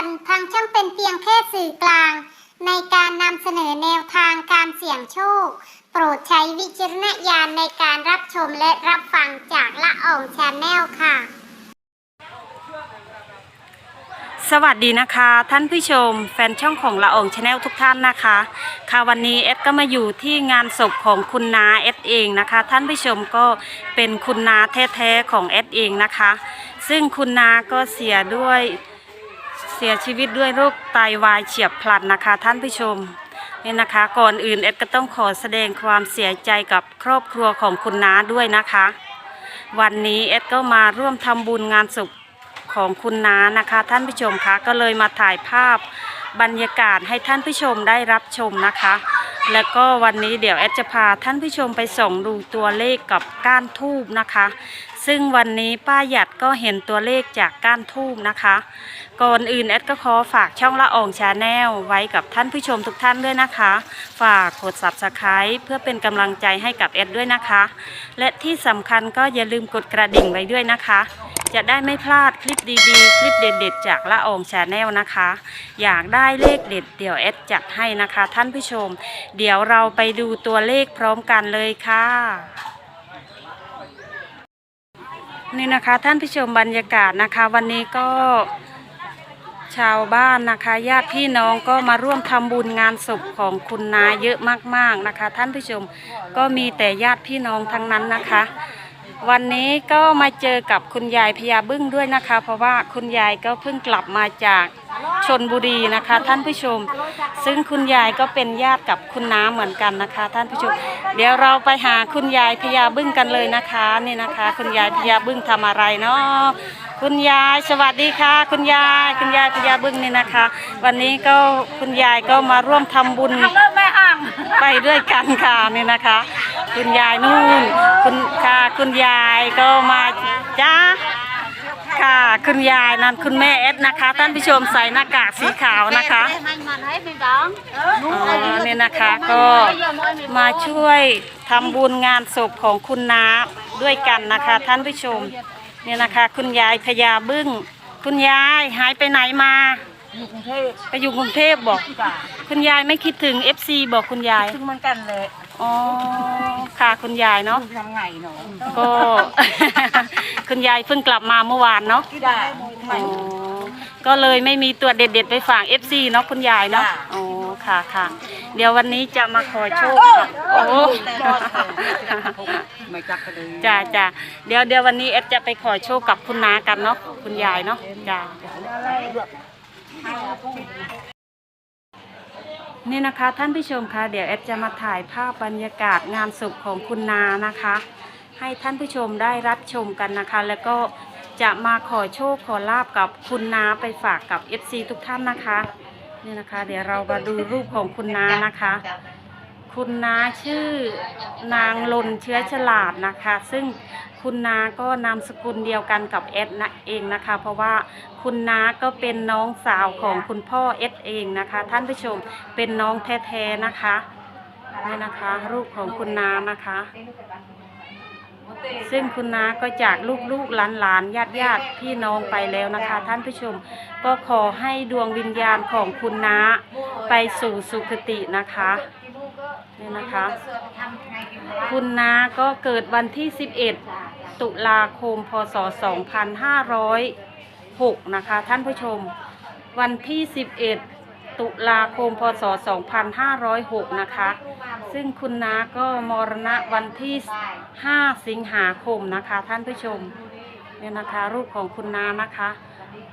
วนทางช่องเป็นเพียงแค่สื่อกลาง ในการนำเสนอแนวทางการเสี่ยงโชค โปรดใช้วิจารณญาณในการรับชมและรับฟังจากละอองชาแนลค่ะ สวัสดีนะคะ ท่านผู้ชม แฟนช่องของละอองชาแนลทุกท่านนะคะ ค่ะวันนี้เอสก็มาอยู่ที่งานศพของคุณนาเอสเองนะคะ ท่านผู้ชมก็เป็นคุณนาแท้ๆของเอสเองนะคะ ซึ่งคุณนาก็เสียด้วย เสียชีวิตด้วยโรคไตวายเฉียบพลันนะคะ ท่านผู้ชมนี่นะคะ ก่อนอื่นเอสก็ต้องขอแสดงความเสียใจกับครอบครัวของคุณน้าด้วยนะคะ วันนี้เอสก็มาร่วมทำบุญงานศพของคุณน้านะคะ ท่านผู้ชมคะก็เลยมาถ่ายภาพบรรยากาศให้ท่านผู้ชมได้รับชมนะคะ แล้วก็วันนี้เดี๋ยวแอดจะพาท่านผู้ชมไปส่องดูตัวเลขกับก้านทูบนะคะ ซึ่งวันนี้ป้าหยัดก็เห็นตัวเลขจากก้านทูบนะคะ ก่อนอื่นแอดก็ขอฝากช่องละอองชาแนลไว้กับท่านผู้ชมทุกท่านด้วยนะคะ ฝากกด subscribe เพื่อเป็นกำลังใจให้กับแอดด้วยนะคะ และที่สำคัญก็อย่าลืมกดกระดิ่งไว้ด้วยนะคะ จะได้ไม่พลาดคลิปดีๆ คลิปเด็ดๆ จากละอองชาแนลนะคะ อยากได้เลขเด็ดเดี๋ยวแอดจัดให้นะคะ ท่านผู้ชม เดี๋ยวเราไปดูตัวเลขพร้อมกันเลยค่ะ นี่นะคะท่านผู้ชมบรรยากาศนะคะ วันนี้ก็ชาวบ้านนะคะญาติพี่น้องก็มาร่วมทำบุญงานศพของคุณนาเยอะมากๆนะคะ ท่านผู้ชมก็มีแต่ญาติพี่น้องทั้งนั้นนะคะ วันนี้ก็มาเจอกับคุณยายพญาบึ้งด้วยนะคะ เพราะว่าคุณยายก็เพิ่งกลับมาจาก ชนบุรีนะคะ ท่านผู้ชม ซึ่งคุณยายก็เป็นญาติกับคุณน้าเหมือนกันนะคะ ท่านผู้ชม เดี๋ยวเราไปหาคุณยายพญาบึ้งกันเลยนะคะนี่นะคะ คุณยายพญาบึ้งทำอะไรเนาะคุณยายสวัสดีค่ะ คุณยายคุณยายพญาบึ้งนี่นะคะ วันนี้ก็คุณยายก็มาร่วมทำบุญไปด้วยกันค่ะนี่นะคะ คุณยายนู่นคุณค่ะคุณยายก็มาจ้า ค่ะ คุณยายนั่นคุณแม่เอสนะคะ ท่านผู้ชมใส่หน้ากากสีขาวนะคะอ๋อนี่นะคะก็มาช่วยทำบุญงานศพของคุณน้าด้วยกันนะคะ ท่านผู้ชมเนี่ยนะคะ คุณยายพญาบึ้ง คุณยายหายไปไหนมาอยู่กรุงเทพไปอยู่กรุงเทพบอกจ้ะคุณยายไม่คิดถึง FC บอกคุณยายซึ่งเหมือนกันเลย อ๋อค่ะคุณยายเนาะทำไงหนูก็ คุณยายเพิ่งกลับมาเมื่อวานเนาะได้อ๋อก็เลยไม่มีตัวเด็ดๆไปฝาก FC เนาะคุณยายเนาะอ๋อค่ะค่ะ เดี๋ยววันนี้จะมาขอโชคค่ะโอ้ไม่จักกันเลยจ้าจ้าเดี๋ยวเดี๋ยววันนี้เอฟจะไปขอโชคกับคุณนากันเนาะคุณยายเนาะจ้า นี่นะคะท่านผู้ชมคะเดี๋ยวแอดจะมาถ่ายภาพบรรยากาศงานศพของคุณนานะคะ ให้ท่านผู้ชมได้รับชมกันนะคะ แล้วก็จะมาขอโชคขอลาบกับคุณนาไปฝากกับ FC ทุกท่านนะคะ นี่นะคะ เดี๋ยวเรามาดูรูปของคุณนานะคะ คุณนาชื่อนางลนเชื้อฉลาดนะคะ ซึ่งคุณนาก็นามสกุลเดียวกันกับเอสนะเองนะคะ เพราะว่าคุณนาก็เป็นน้องสาวของคุณพ่อเอสเองนะคะ ท่านผู้ชมเป็นน้องแท้ๆนะคะนี่นะคะ รูปของคุณนานะคะ ซึ่งคุณนาก็จากลูกๆหลานๆญาติญาติพี่น้องไปแล้วนะคะ ท่านผู้ชมก็ขอให้ดวงวิญญาณของคุณนาไปสู่สุคตินะคะ นี่นะคะ คุณนาก็เกิดวันที่ 11 ตุลาคม พศ 2506 นะคะ ท่านผู้ชม วันที่ 11 ตุลาคม พศ 2506 นะคะ ซึ่งคุณนาก็มรณะวันที่ 5 สิงหาคมนะคะ ท่านผู้ชมเนี่ยนะคะรูปของคุณนานะคะ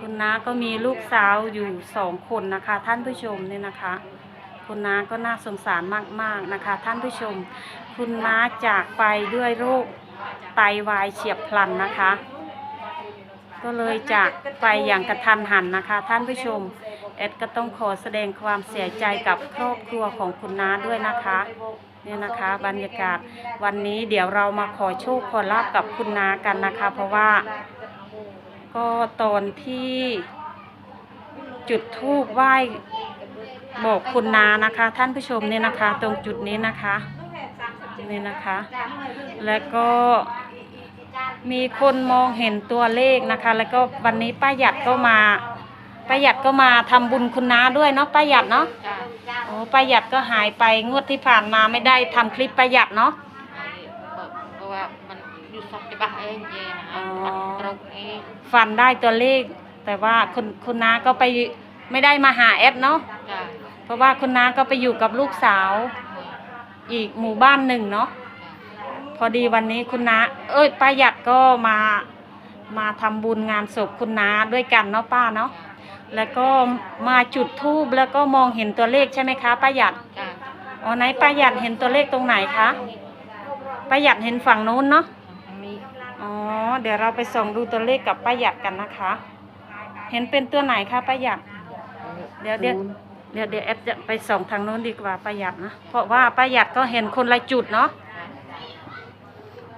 คุณนาก็มีลูกสาวอยู่สองคนนะคะ ท่านผู้ชมเนี่ยนะคะ คุณน้าก็น่าสงสารมากๆนะคะ ท่านผู้ชม คุณน้าจากไปด้วยโรคไตวายเฉียบพลันนะคะ ก็เลยจากไปอย่างกระทันหันนะคะ ท่านผู้ชมเอ็ดก็ต้องขอแสดงความเสียใจกับครอบครัวของคุณน้าด้วยนะคะเนี่ยนะคะบรรยากาศวันนี้เดี๋ยวเรามาขอโชคขอลาบกับคุณน้ากันนะคะ เพราะว่า ก็ตอนที่จุดธูปไหว้ บอกคุณนานะคะ ท่านผู้ชมเนี่ยนะคะ ตรงจุดนี้นะคะนี่นะคะ แล้วก็มีคนมองเห็นตัวเลขนะคะ แล้วก็วันนี้ป้าหยัดก็มาป้าหยัดก็มาทำบุญคุณน้าด้วยเนาะป้าหยัดเนาะจ้าโอ้ป้าหยัดก็หายไปงวดที่ผ่านมาไม่ได้ทำคลิปป้าหยัดเนาะเพราะว่ามันอยู่ซอกจะบ้าเองเองนะอ๋อมันตรงเองฟันได้ตัวเลข แต่ว่าคุณคุณน้าก็ไปไม่ได้มาหาแอดเนาะจ้าเพ ราะว่าคุณน้าก็ไปอยู่กับลูกสาว อีกหมู่บ้านหนึ่งเนาะพอดีวันนี้คุณน้าเอ้ยป้าหยัดก็มามาทำบุญงานศพคุณน้าด้วยกันเนาะป้าเนาะแล้วก็มาจุดธูปแล้วก็มองเห็นตัวเลขใช่ไหมคะป้าหยัดจ้าอ๋อไหนป้าหยัดเห็นตัวเลขตรงไหนคะป้าหยัดเห็นฝั่งนู้นเนาะทางนี้อ๋อเดี๋ยวเราไปส่องดูตัวเลขกับป้าหยัดกันนะคะ เห็นเป็นตัวไหนคะป้าหยัดเดี๋ยวเดี๋ยว เดี๋ยวเดี๋ยวแอดจะไปส่องทางโน้นดีกว่าป้าหยัดนะ เพราะว่าป้าหยัดก็เห็นคนละจุดเนาะ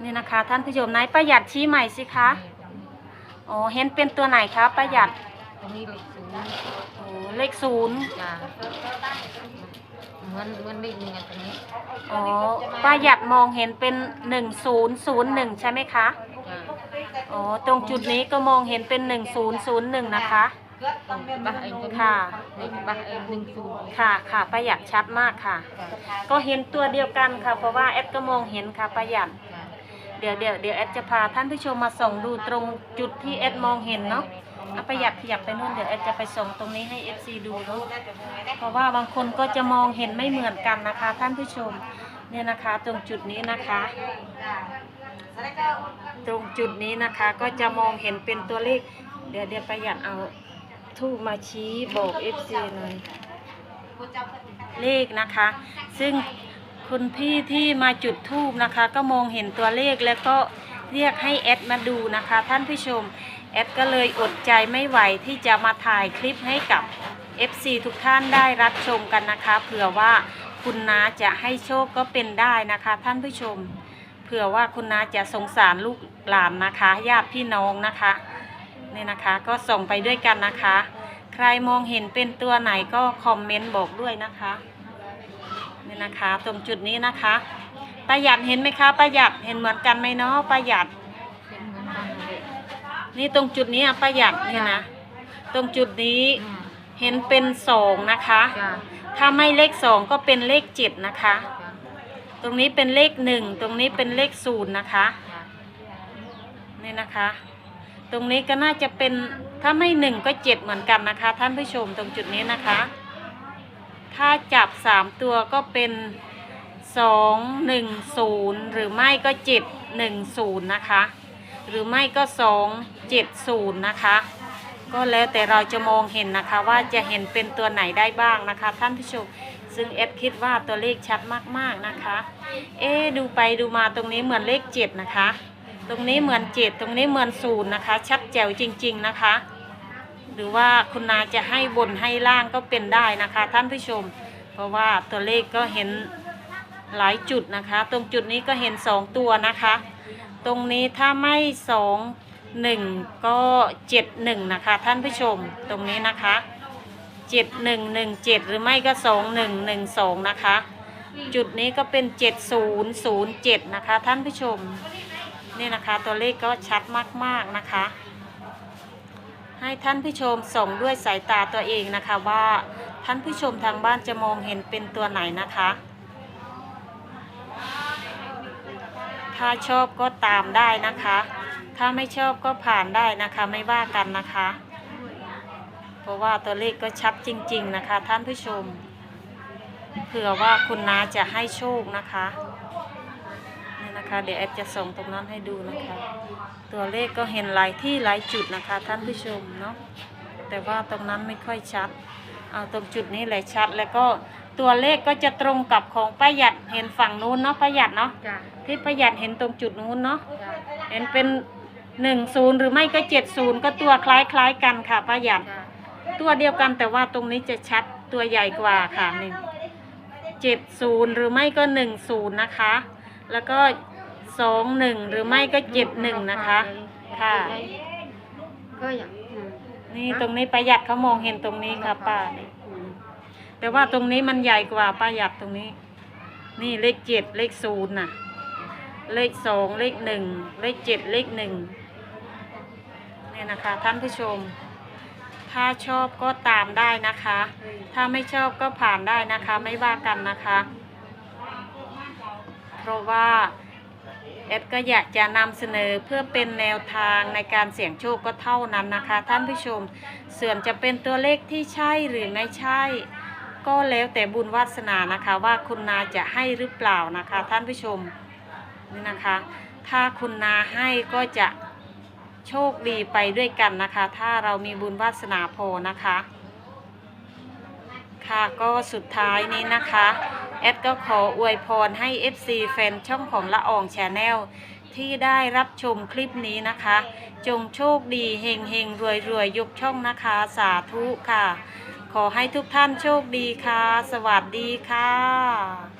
นี่นะคะท่านผู้ชมไหนป้าหยัดชี้ใหม่สิคะอ๋อเห็นเป็นตัวไหนคะป้าหยัดตรงนี้เลขศูนย์โอ้เลขศูนย์จ้าเหมือนเหมือนเลขหนึ่งอันตรงนี้อ๋อป้าหยัดมองเห็นเป็นหนึ่งศูนย์ศูนย์หนึ่งใช่ไหมคะจ้าอ๋อตรงจุดนี้ก็มองเห็นเป็นหนึ่งศูนย์ศูนย์หนึ่งนะคะบ้าเองก็ ค่ะเลขบ้าเองหนึ่งศูนย์ค่ะค่ะป้าหยัดชัดมากค่ะจ้าก็เห็นตัวเดียวกันค่ะ เพราะว่าแอดก็มองเห็นค่ะป้าหยัดจ้าเดี๋ยวเดี๋ยวเดี๋ยวแอดจะพาท่านผู้ชมมาส่องดูตรงจุดที่แอดมองเห็นเนาะเอาประหยัดขยับไปนู่นเดี๋ยวแอดจะไปส่องตรงนี้ให้ FC ดูเนาะเพราะว่าบางคนก็จะมองเห็นไม่เหมือนกันนะคะ ท่านผู้ชมเนี่ยนะคะ ตรงจุดนี้นะคะ ตรงจุดนี้นะคะก็จะมองเห็นเป็นตัวเลข เดี๋ยวเดี๋ยวประหยัดเอา ทูบมาชี้บอก FC หน่อยเลขนะคะ ซึ่งคุณพี่ที่มาจุดทูบนะคะ ก็มองเห็นตัวเลขแล้วก็เรียกให้แอดมาดูนะคะ ท่านผู้ชมแอดก็เลยอดใจไม่ไหวที่จะมาถ่ายคลิปให้กับ FC ทุกท่านได้รับชมกันนะคะเผื่อว่าคุณน้าจะให้โชคก็เป็นได้นะคะ ท่านผู้ชมเผื่อว่าคุณน้าจะสงสารลูกหลานนะคะญาติพี่น้องนะคะ นี่นะคะ ก็ส่งไปด้วยกันนะคะ ใครมองเห็นเป็นตัวไหนก็คอมเมนต์บอกด้วยนะคะนี่นะคะ ตรงจุดนี้นะคะประหยัดเห็นไหมคะประหยัดเห็นเหมือนกันไหมเนาะประหยัดเป็นเหมือนกันเลยนี่ตรงจุดนี้อะประหยัดเนี่ยนะตรงจุดนี้อืมเห็นเป็นสองนะคะจ้าถ้าไม่เลขสองก็เป็นเลขเจ็ดนะคะจ้าตรงนี้เป็นเลขหนึ่งตรงนี้เป็นเลขศูนย์นะคะจ้านี่นะคะ ตรงนี้ก็น่าจะเป็นถ้าไม่หนึ่งก็เจ็ดเหมือนกันนะคะ ท่านผู้ชมตรงจุดนี้นะคะ ถ้าจับสามตัวก็เป็นสองหนึ่งศูนย์หรือไม่ก็เจ็ดหนึ่งศูนย์นะคะ หรือไม่ก็สองเจ็ดศูนย์นะคะ ก็แล้วแต่เราจะมองเห็นนะคะว่าจะเห็นเป็นตัวไหนได้บ้างนะคะ ท่านผู้ชมซึ่งเอฟคิดว่าตัวเลขชัดมากๆนะคะ เอ๊ดูไปดูมาตรงนี้เหมือนเลขเจ็ดนะคะ ตรงนี้เหมือนเจ็ดตรงนี้เหมือนศูนย์นะคะ ชัดแจ๋วจริง ๆนะคะ หรือว่าคุณนาจะให้บนให้ล่างก็เป็นได้นะคะ ท่านผู้ชม เพราะว่าตัวเลขก็เห็นหลายจุดนะคะ ตรงจุดนี้ก็เห็นสองตัวนะคะ ตรงนี้ถ้าไม่สองหนึ่งก็เจ็ดหนึ่งนะคะ ท่านผู้ชมตรงนี้นะคะเจ็ดหนึ่งหนึ่งเจ็ดหรือไม่ก็สองหนึ่งหนึ่งสองนะคะ จุดนี้ก็เป็นเจ็ดศูนย์ศูนย์เจ็ดนะคะ ท่านผู้ชม นี่นะคะตัวเลขก็ชัดมากๆนะคะ ให้ท่านผู้ชมส่องด้วยสายตาตัวเองนะคะว่าท่านผู้ชมทางบ้านจะมองเห็นเป็นตัวไหนนะคะ ถ้าชอบก็ตามได้นะคะ ถ้าไม่ชอบก็ผ่านได้นะคะไม่ว่ากันนะคะ เพราะว่าตัวเลขก็ชัดจริง ๆ นะคะ ท่านผู้ชมเผื่อว่าคุณน้าจะให้โชคนะคะ เดี๋ยวแอดจะส่งตรงนั้นให้ดูนะคะ ตัวเลขก็เห็นหลายที่หลายจุดนะคะ ท่านผู้ชมเนาะแต่ว่าตรงนั้นไม่ค่อยชัดเอาตรงจุดนี้แหละชัด แล้วก็ตัวเลขก็จะตรงกับของประหยัดเห็นฝั่งนู้นเนาะประหยัดเนาะจ้าที่ประหยัดเห็นตรงจุดนู้นเนาะจ้าเห็นเป็นหนึ่งศูนย์หรือไม่ก็เจ็ดศูนย์ก็ตัวคล้ายๆกันค่ะประหยัด จ้าตัวเดียวกันแต่ว่าตรงนี้จะชัดตัวใหญ่กว่าค่ะหนึ่งเจ็ดศูนย์หรือไม่ก็หนึ่งศูนย์นะคะ แล้วก็ สองหนึ่งหรือไม่ก็เจ็ดหนึ่งนะคะ ค่ะ ก็อย่างอืมนี่ตรงนี้ประหยัดเขามองเห็นตรงนี้ค่ะป้านี่แต่ว่าตรงนี้มันใหญ่กว่าประหยัดตรงนี้ นี่เลขเจ็ดเลขศูนย์น่ะ เลขสองเลขหนึ่งเลขเจ็ดเลขหนึ่งนี่นะคะท่านผู้ชมถถ้าชอบก็ตามได้นะคะ ถ้าไม่ชอบก็ผ่านได้นะคะ ไม่ว่ากันนะคะ เพราะว่า เอ็ดก็อยากจะนำเสนอเพื่อเป็นแนวทางในการเสี่ยงโชคก็เท่านั้นนะคะ ท่านผู้ชมส่วนจะเป็นตัวเลขที่ใช่หรือไม่ใช่ ก็แล้วแต่บุญวาสนานะคะว่าคุณนาจะให้หรือเปล่านะคะ ท่านผู้ชมนี่นะคะ ถ้าคุณนาให้ก็จะโชคดีไปด้วยกันนะคะ ถ้าเรามีบุญวาสนาพอนะคะ ค่ะก็สุดท้ายนี้นะคะ แอดก็ขออวยพรให้ FC แฟนช่องของละอองแชนแนลที่ได้รับชมคลิปนี้นะคะ จงโชคดีเฮงเฮงรวยรวยยกช่องนะคะ สาธุค่ะ ขอให้ทุกท่านโชคดีค่ะ สวัสดีค่ะ